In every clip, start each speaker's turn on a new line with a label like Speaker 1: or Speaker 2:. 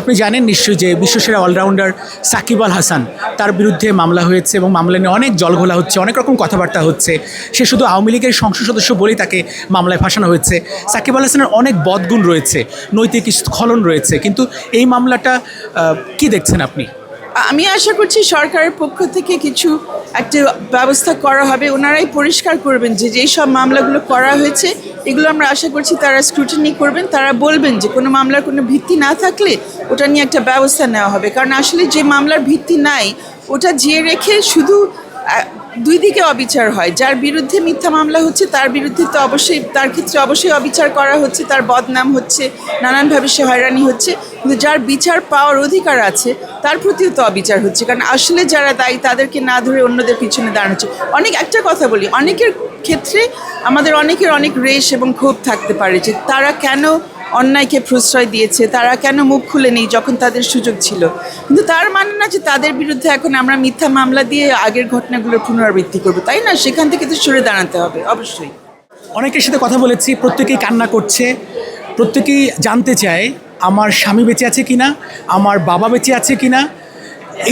Speaker 1: আপনি জানেন নিশ্চয়ই যে বিশ্বসেরা অলরাউন্ডার সাকিব আল হাসান তার বিরুদ্ধে মামলা হয়েছে এবং মামলা নিয়ে অনেক জলঘোলা হচ্ছে, অনেক রকম কথাবার্তা হচ্ছে। সে শুধু আওয়ামী লীগের সংসদ সদস্য বলেই তাকে মামলায় ফাঁসানো হয়েছে। সাকিব আল হাসানের অনেক বদগুণ রয়েছে, নৈতিক স্খলন রয়েছে, কিন্তু এই মামলাটা কি দেখছেন আপনি?
Speaker 2: আমি আশা করছি সরকারের পক্ষ থেকে কিছু একটা ব্যবস্থা করা হবে। ওনারাই পরিষ্কার করবেন যে যেই সব মামলাগুলো করা হয়েছে এগুলো আমরা আশা করছি তারা স্ক্রুটিনি করবেন, তারা বলবেন যে কোনো মামলার কোনো ভিত্তি না থাকলে ওটা নিয়ে একটা ব্যবস্থা নেওয়া হবে। কারণ আসলে যে মামলার ভিত্তি নাই, ওটা জিয়ে রেখে শুধু দুই দিকে অবিচার হয়। যার বিরুদ্ধে মিথ্যা মামলা হচ্ছে, তার বিরুদ্ধে তো অবশ্যই, তার ক্ষেত্রে অবশ্যই অবিচার করা হচ্ছে, তার বদনাম হচ্ছে, নানানভাবে সে হয়রানি হচ্ছে। কিন্তু যার বিচার পাওয়ার অধিকার আছে, তার প্রতিও তো অবিচার হচ্ছে। কারণ আসলে যারা দায়ী, তাদেরকে না ধরে অন্যদের পিছনে দাঁড়াচ্ছে অনেক, একটা কথা বলি, অনেকের ক্ষেত্রে আমাদের অনেকের অনেক রেশ এবং ক্ষোভ থাকতে পারে যে তারা কেন অন্যায়কে প্রশ্রয় দিয়েছে, তারা কেন মুখ খুলে নেই যখন তাদের সুযোগ ছিল? কিন্তু তার মানে না যে তাদের বিরুদ্ধে এখন আমরা মিথ্যা মামলা দিয়ে আগের ঘটনাগুলোর পুনরাবৃত্তি করব, তাই না? সেখান থেকে তো সরে দাঁড়াতে হবে, অবশ্যই।
Speaker 1: অনেকের সাথে কথা বলেছি, প্রত্যেকেই কান্না করছে, প্রত্যেকেই জানতে চায়, আমার স্বামী বেঁচে আছে কিনা, আমার বাবা বেঁচে আছে কিনা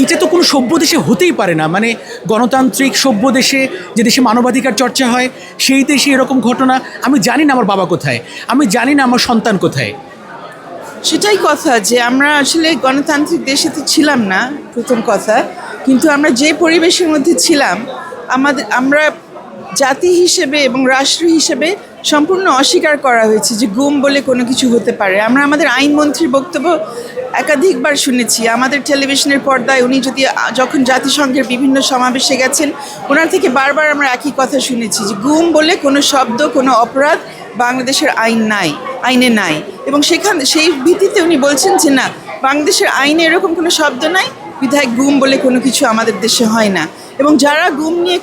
Speaker 1: এইটা তো কোনো সভ্য দেশে হতেই পারে না। মানে গণতান্ত্রিক সভ্য দেশে যে দেশে মানবাধিকার চর্চা হয়, সেই দেশে এরকম ঘটনা, আমি জানি না আমার বাবা কোথায়। আমি জানি না আমার সন্তান কোথায়।
Speaker 2: সেটাই কথা যে আমরা আসলে গণতান্ত্রিক দেশে তো ছিলাম না, প্রথম কথা। কিন্তু আমরা যে পরিবেশের মধ্যে ছিলাম আমাদের আমরা জাতি হিসেবে এবং রাষ্ট্র হিসেবে সম্পূর্ণ অস্বীকার করা হয়েছে যে গুম বলে কোনো কিছু হতে পারে। আমরা আমাদের আইনমন্ত্রীর বক্তব্য একাধিকবার শুনেছি। আমাদের টেলিভিশনের পর্দায় উনি যদি যখন জাতিসংঘের বিভিন্ন সমাবেশে গেছেন, ওনার থেকে বারবার আমরা একই কথা শুনেছি যে গুম বলে কোনো শব্দ, কোনো অপরাধ বাংলাদেশের আইন নাই, আইনে নাই। এবং সেখান, সেই ভিত্তিতে উনি বলছেন যে না, বাংলাদেশের আইনে এরকম কোনো শব্দ নাই, বিধায়ক গুম বলে কোনো কিছু আমাদের দেশে হয় না। এবং যারা গুম নিয়ে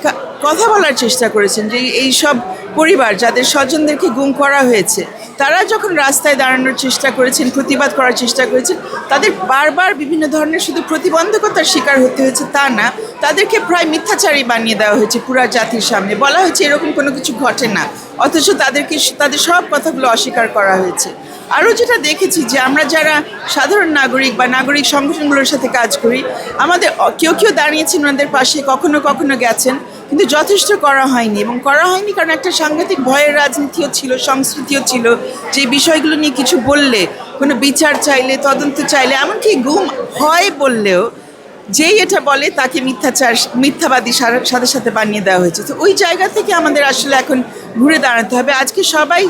Speaker 2: কথা বলার চেষ্টা করেছেন, যে এই সব পরিবার যাদের স্বজনদেরকে গুম করা হয়েছে তারা যখন রাস্তায় দাঁড়ানোর চেষ্টা করেছেন, প্রতিবাদ করার চেষ্টা করেছেন, তাদের বারবার বিভিন্ন ধরনের শুধু প্রতিবন্ধকতার শিকার হতে হয়েছে তা না, তাদেরকে প্রায় মিথ্যাচারী বানিয়ে দেওয়া হয়েছে পুরা জাতির সামনে। বলা হয়েছে এরকম কোনো কিছু ঘটে না, অথচ তাদেরকে তাদের সব কথাগুলো অস্বীকার করা হয়েছে। আরও যেটা দেখেছি যে আমরা যারা সাধারণ নাগরিক বা নাগরিক সংগঠনগুলোর সাথে কাজ করি, আমাদের কেউ কেউ দাঁড়িয়েছেন ওনাদের পাশে, কখনো কখনো গেছেন। কিন্তু যথেষ্ট করা হয়নি এবং করা হয়নি কারণ একটা সাংঘাতিক ভয়ের রাজনীতিও ছিল, সংস্কৃতিও ছিল, যে বিষয়গুলো নিয়ে কিছু বললে, কোনো বিচার চাইলে, তদন্ত চাইলে, এমনকি গুম হয় বললেও, যেই এটা বলে তাকে মিথ্যাচার, মিথ্যাবাদী সাথে সাথে বানিয়ে দেওয়া হয়েছে। তো ওই জায়গা থেকে আমাদের আসলে এখন ঘুরে দাঁড়াতে হবে। আজকে সবাই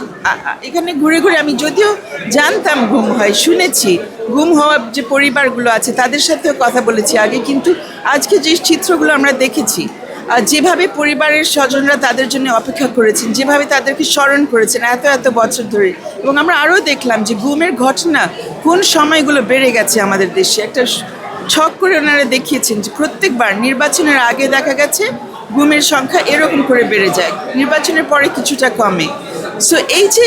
Speaker 2: এখানে ঘুরে ঘুরে আমি যদিও জানতাম ঘুম হয়, শুনেছি ঘুম হওয়া যে পরিবারগুলো আছে, তাদের সাথেও কথা বলেছি আগে, কিন্তু আজকে যে চিত্রগুলো আমরা দেখেছি যেভাবে পরিবারের স্বজনরা তাদের জন্য অপেক্ষা করেছেন, যেভাবে তাদেরকে স্মরণ করেছেন এত এত বছর ধরে। এবং আমরা আরও দেখলাম যে গুমের ঘটনা কোন সময়গুলো বেড়ে গেছে আমাদের দেশে। একটা ছক করে ওনারা দেখিয়েছেন যে প্রত্যেকবার নির্বাচনের আগে দেখা গেছে গুমের সংখ্যা এরকম করে বেড়ে যায়, নির্বাচনের পরে কিছুটা কমে। সো এই যে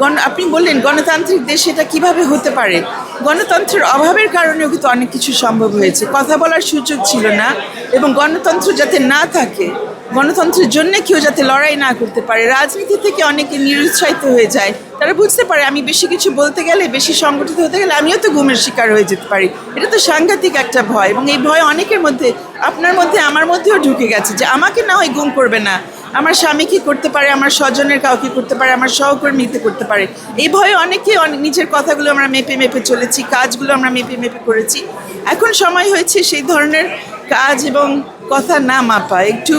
Speaker 2: গণ, আপনি বললেন গণতান্ত্রিক দেশ এটা কীভাবে হতে পারে? গণতন্ত্রের অভাবের কারণেও কিন্তু অনেক কিছু সম্ভব হয়েছে। কথা বলার সুযোগ ছিল না এবং গণতন্ত্র যাতে না থাকে, গণতন্ত্রের জন্য কেউ যাতে লড়াই না করতে পারে, রাজনীতি থেকে অনেকে নিরুৎসাহিত হয়ে যায়। তারা বুঝতে পারে, আমি বেশি কিছু বলতে গেলে, বেশি সংগঠিত হতে গেলে আমিও তো গুমের শিকার হয়ে যেতে পারি। এটা তো সাংঘাতিক একটা ভয় এবং এই ভয় অনেকের মধ্যে, আপনার মধ্যে, আমার মধ্যেও ঢুকে গেছে যে আমাকে না হয় গুম করবে না। আমার স্বামীকে করতে পারে, আমার স্বজনের কাউকে করতে পারে, আমার সহকর্মীতে করতে পারে। এই ভয়ে অনেকে অনেক নিজের কথাগুলো আমরা মেপে মেপে চলেছি, কাজগুলো আমরা মেপে মেপে করেছি। এখন সময় হয়েছে সেই ধরনের কাজ এবং কথা না মাপা। একটু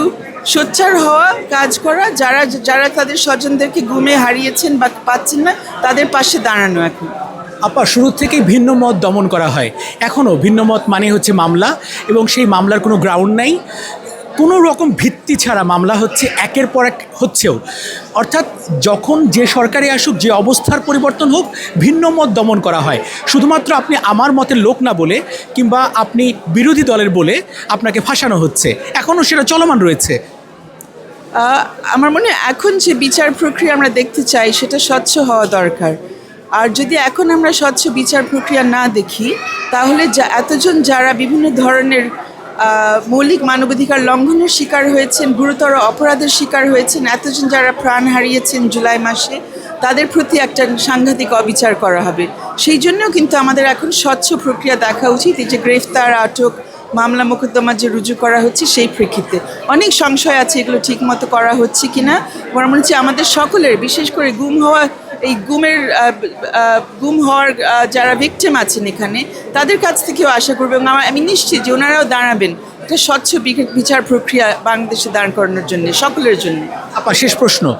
Speaker 2: সোচ্চার হওয়া, কাজ করা, যারা যারা তাদের স্বজনদেরকে গুমে হারিয়েছেন বা পাচ্ছেন না, তাদের পাশে দাঁড়ানো এখন।
Speaker 1: আপা, শুরু থেকেই ভিন্ন মত দমন করা হয়। এখনও ভিন্ন মত মানে হচ্ছে মামলা এবং সেই মামলার কোনো গ্রাউন্ড নাই। কোনো রকম ভিত্তি ছাড়া মামলা হচ্ছে, একের পর এক হচ্ছেও। অর্থাৎ যখন যে সরকারে আসুক, যে অবস্থার পরিবর্তন হোক, ভিন্ন মত দমন করা হয়। শুধুমাত্র আপনি আমার মতের লোক না বলে কিংবা আপনি বিরোধী দলের বলে আপনাকে ফাঁসানো হচ্ছে। এখনও সেটা চলমান রয়েছে।
Speaker 2: আমার মনে এখন যে বিচার প্রক্রিয়া আমরা দেখতে চাই, সেটা স্বচ্ছ হওয়া দরকার। আর যদি এখন আমরা স্বচ্ছ বিচার প্রক্রিয়া না দেখি, তাহলে যা- এতজন যারা বিভিন্ন ধরনের মৌলিক মানবাধিকার লঙ্ঘনের শিকার হয়েছেন, গুরুতর অপরাধের শিকার হয়েছেন এতজন যারা প্রাণ হারিয়েছেন জুলাই মাসে, তাদের প্রতি একটা সাংঘাতিক অবিচার করা হবে। সেই জন্যও কিন্তু আমাদের এখন স্বচ্ছ প্রক্রিয়া দেখা উচিত, এই যে গ্রেফতার, আটক, মামলা মোকদ্দমা যে রুজু করা হচ্ছে সেই প্রেক্ষিতে। অনেক সংশয় আছে এগুলো ঠিক মতো করা হচ্ছে কিনা। আমার মনে হচ্ছে আমাদের সকলের, বিশেষ করে গুম হওয়া এই গুমের গুম হওয়ার যারা ভিকটিম আছেন এখানে, তাদের কাছ থেকেও আশা করব এবং আমার- আমি নিশ্চিত যে ওনারাও দাঁড়াবেন একটা স্বচ্ছ বিচার প্রক্রিয়া বাংলাদেশে দাঁড় করানোর জন্য, সকলের জন্য।
Speaker 1: আপা, শেষ প্রশ্ন।